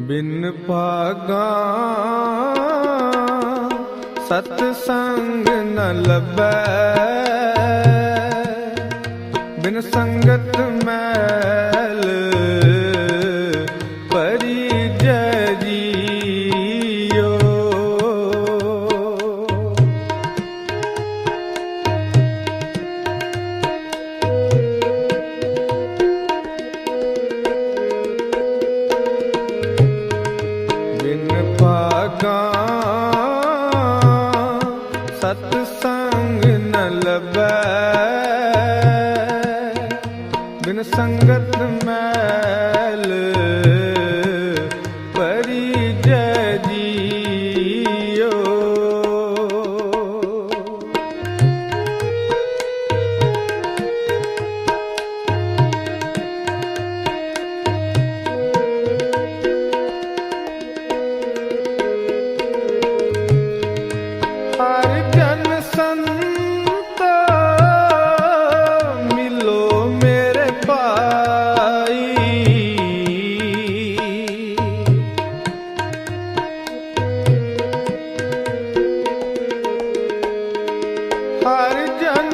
ਬਿਨ ਭਾਗਾ ਸਤ ਸੰਗ ਨ ਲੱਭੈ। ਬਿਨ ਸੰਗਤ ਮੈਲ ਭਾਗਾ ਸਤ ਸੰਗ ਨ ਲਬੈ ਬਿਨ ਸੰਗਤ ਮੈਲ ਹਰ ਜਨ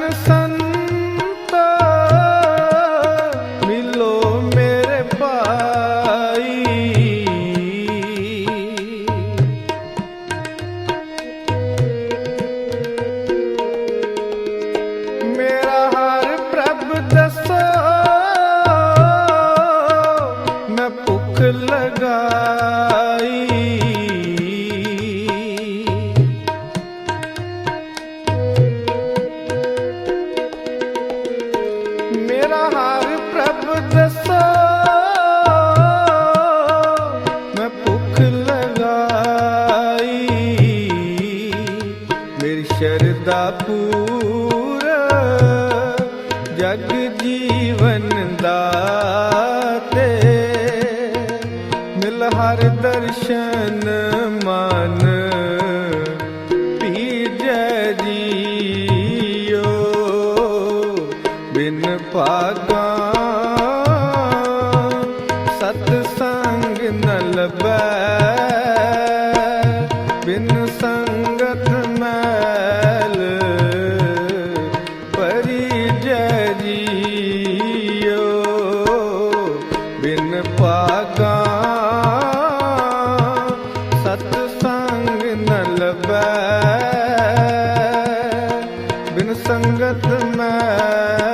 ਸ਼ਰਧਾ ਪੂਰ, ਜਗ ਜੀਵਨ ਦਾਤੇ। ਮਿਲ ਹਰ ਦਰਸ਼ਨ ਮਨ ਪੀਜੈ ਜੀਓ। ਬਿਨ ਭਾਗਾ ਸਤ ਸੰਗ ਨ ਲਬੈ ਬਿਨ ਸੰਗਤ ਬਿਨ ਸੰਗਤ ਮੈਂ